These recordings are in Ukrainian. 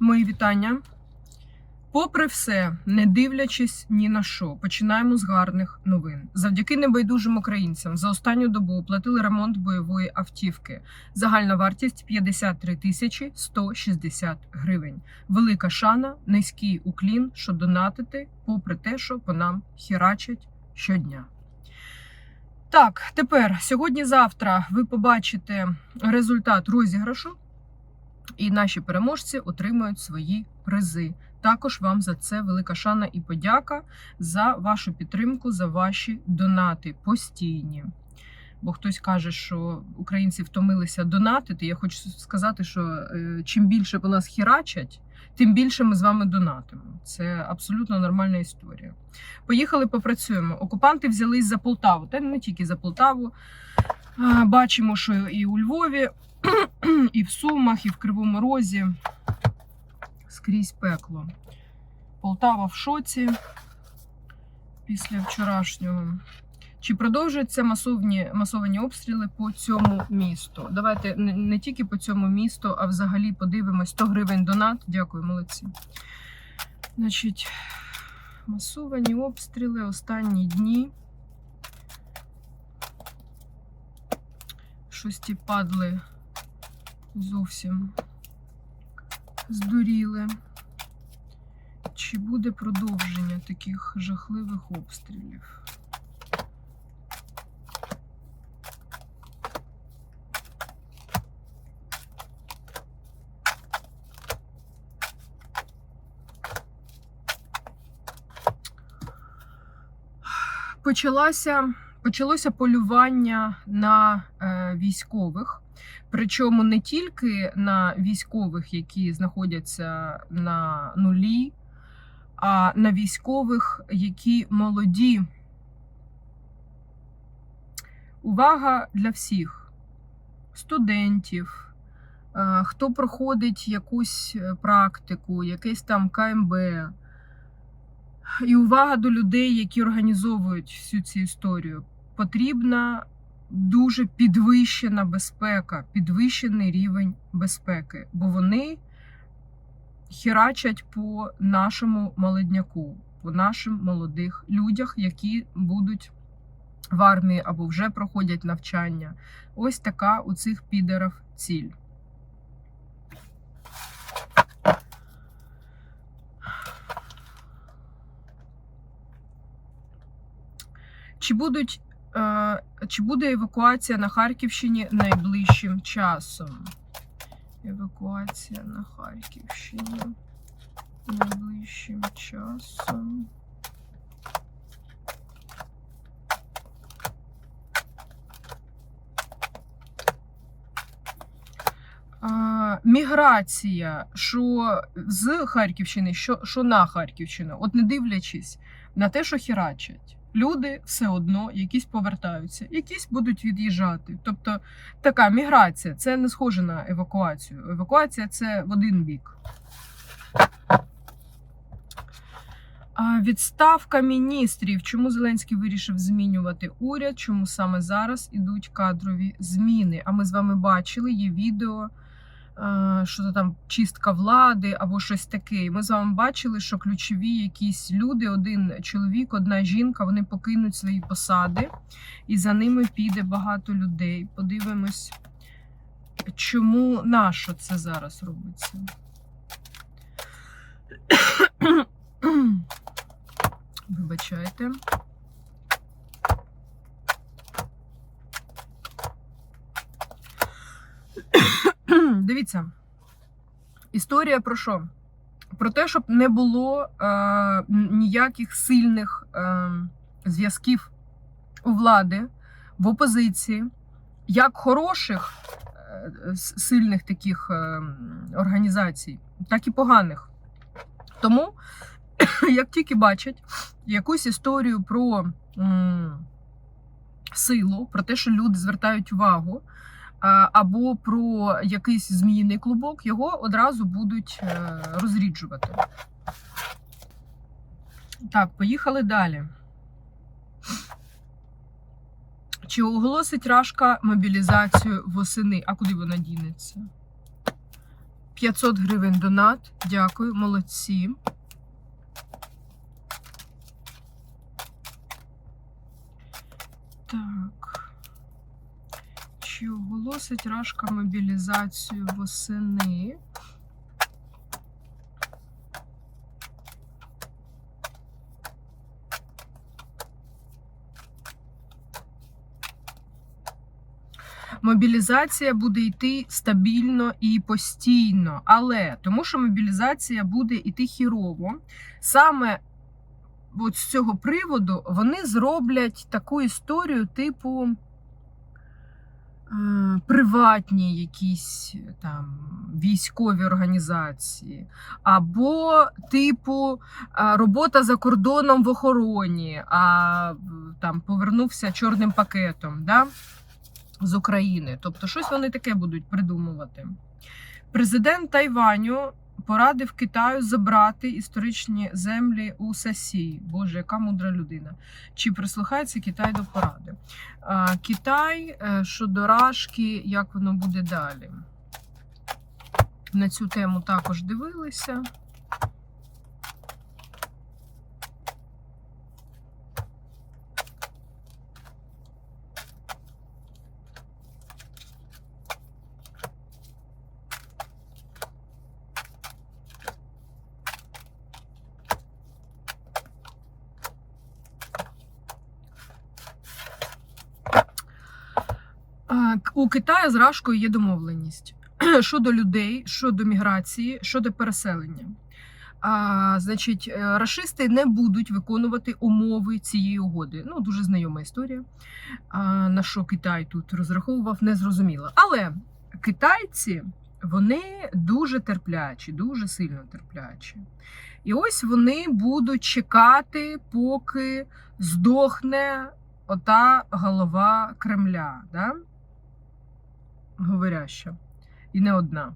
Мої вітання. Попри все, не дивлячись ні на що, починаємо з гарних новин. Завдяки небайдужим українцям за останню добу оплатили ремонт бойової автівки. Загальна вартість 53 тисячі 160 гривень. Велика шана, низький уклін, що донатити, попри те, що по нам хірачать щодня. Так, тепер сьогодні-завтра ви побачите результат розіграшу, і наші переможці отримають свої призи. Також вам за це велика шана і подяка за вашу підтримку, за ваші донати постійні. Бо хтось каже, що українці втомилися донатити. Я хочу сказати, що е, чим більше по нас хірачать, тим більше ми з вами донатимо. Це абсолютно нормальна історія. Поїхали, попрацюємо. Окупанти взялись за Полтаву, та не тільки за Полтаву. Бачимо, що і у Львові, і в Сумах, і в Кривому Розі скрізь пекло. Полтава в шоці після вчорашнього. Чи продовжуються масовні, масовані обстріли по цьому місту? Давайте не, не тільки по цьому місту, а взагалі подивимось 100 гривень донат. Дякую, молодці. Значить, масовані обстріли останні дні. Щось ті падли зовсім здуріли. Чи буде продовження таких жахливих обстрілів? Почалося, почалося полювання на е, військових. Причому не тільки на військових, які знаходяться на нулі, а на військових, які молоді. Увага для всіх студентів, е, хто проходить якусь е, практику, якесь там КМБ. І увага до людей, які організовують всю цю історію. Потрібна дуже підвищена безпека, підвищений рівень безпеки, бо вони херачать по нашому молодняку, по нашим молодих людях, які будуть в армії або вже проходять навчання. Ось така у цих підерів ціль. Чи будуть Чи буде евакуація на Харківщині найближчим часом? Евакуація на Харківщині найближчим часом. Міграція, що з Харківщини, що, що на Харківщину, от не дивлячись на те, що хірачать люди все одно якісь повертаються, якісь будуть від'їжджати. Тобто така міграція це не схоже на евакуацію. Евакуація це в один бік. Відставка міністрів. Чому Зеленський вирішив змінювати уряд? Чому саме зараз ідуть кадрові зміни? А ми з вами бачили є відео що то там чистка влади або щось таке. І Ми з вами бачили, що ключові якісь люди, один чоловік, одна жінка, вони покинуть свої посади, і за ними піде багато людей. Подивимось, чому нащо це зараз робиться. Вибачайте. Дивіться, історія про що? Про те, щоб не було е, ніяких сильних е, зв'язків у влади в опозиції, як хороших е, сильних таких е, організацій, так і поганих. Тому, як тільки бачать якусь історію про м, силу, про те, що люди звертають увагу або про якийсь зміїний клубок, його одразу будуть е, розріджувати. Так, поїхали далі. Чи оголосить Рашка мобілізацію восени? А куди вона дінеться? 500 гривень донат. Дякую, молодці. Так. Чи оголосить Рашка мобілізацію восени? Мобілізація буде йти стабільно і постійно, але тому, що мобілізація буде йти хірово, саме от з цього приводу вони зроблять таку історію, типу приватні якісь там військові організації, або типу е, робота за кордоном в охороні, а там повернувся чорним пакетом. Да? з України. Тобто, щось вони таке будуть придумувати. Президент Тайваню порадив Китаю забрати історичні землі у Сасії. Боже, яка мудра людина. Чи прислухається Китай до поради? Китай е, щодо Рашки, як воно буде далі? На цю тему також дивилися. У Китаю з Рашкою є домовленість щодо людей, щодо міграції, щодо переселення. А, значить, е, рашисти не будуть виконувати умови цієї угоди. Ну, дуже знайома історія. А, на що Китай тут розраховував, не зрозуміло. Але китайці вони дуже терплячі, дуже сильно терплячі. І ось вони будуть чекати, поки здохне ота голова Кремля. Да? Говоряща, і не одна.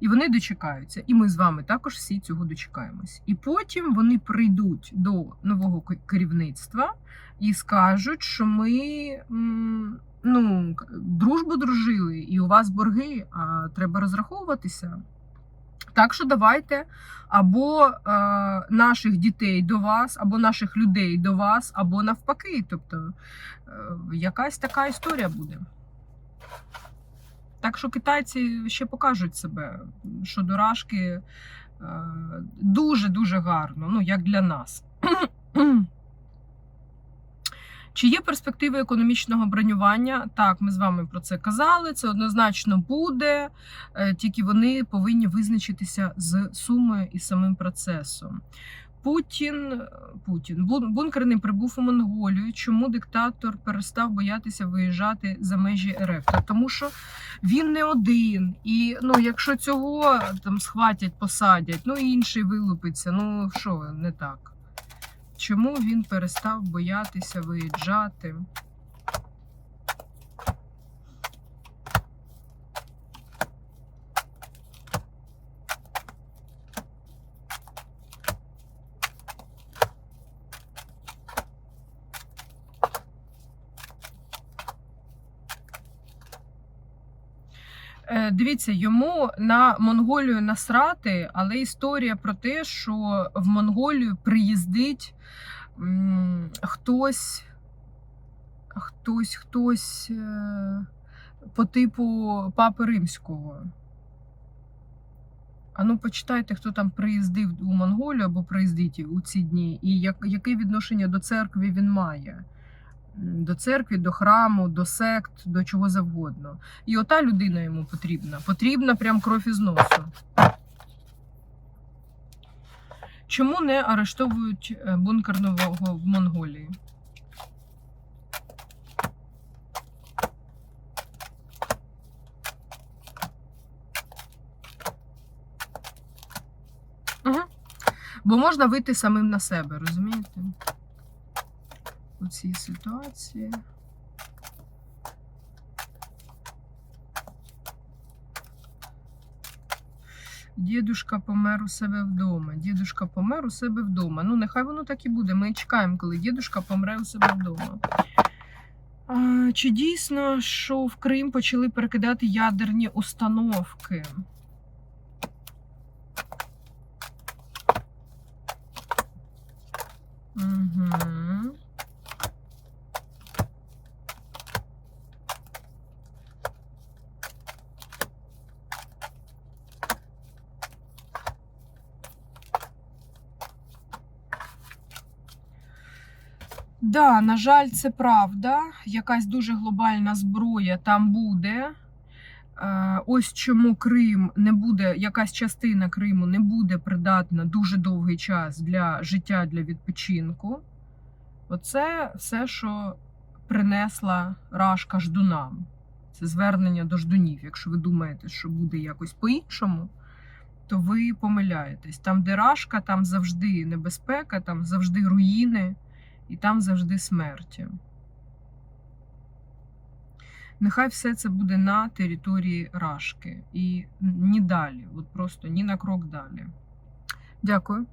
І вони дочекаються. І ми з вами також всі цього дочекаємось. І потім вони прийдуть до нового керівництва і скажуть, що ми ну, дружбу дружили, і у вас борги, а треба розраховуватися. Так що давайте або е, наших дітей до вас, або наших людей до вас, або навпаки. Тобто е, якась така історія буде. Так що китайці ще покажуть себе, що дорашки дуже-дуже гарно, ну як для нас. Чи є перспективи економічного бронювання? Так, ми з вами про це казали. Це однозначно буде, е, тільки вони повинні визначитися з сумою і самим процесом. Путін, Путін бункер бункерний прибув у Монголію. Чому диктатор перестав боятися виїжджати за межі РФ? Тому що він не один. І ну, якщо цього там схватять, посадять, ну інший вилупиться. Ну що не так? Чому він перестав боятися виїжджати? Е, Дивіться, йому на Монголію насрати, але історія про те, що в Монголію приїздить хтось, хтось, хтось е, по типу Папи Римського. А ну почитайте, хто там приїздив у Монголію або приїздить у ці дні, і як, яке відношення до церкви він має. До церкви, до храму, до сект, до чого завгодно. І ота людина йому потрібна. Потрібна прям кров із носу. Чому не арештовують е, бункерного в Монголії? Угу. Бо можна вийти самим на себе, розумієте? цій ситуації. Дідушка помер у себе вдома. Дідушка помер у себе вдома. Ну, нехай воно так і буде. Ми чекаємо, коли дідушка помре у себе вдома. А, Чи дійсно, що в Крим почали перекидати ядерні установки? Угу. Да, на жаль, це правда. Якась дуже глобальна зброя там буде. Е, Ось чому Крим не буде, якась частина Криму не буде придатна дуже довгий час для життя, для відпочинку. Оце все, що принесла Рашка ждунам. Це звернення до ждунів. Якщо ви думаєте, що буде якось по-іншому, то ви помиляєтесь. Там, де Рашка, там завжди небезпека, там завжди руїни і там завжди смерті. Нехай все це буде на території Рашки і ні далі, от просто ні на крок далі. Дякую.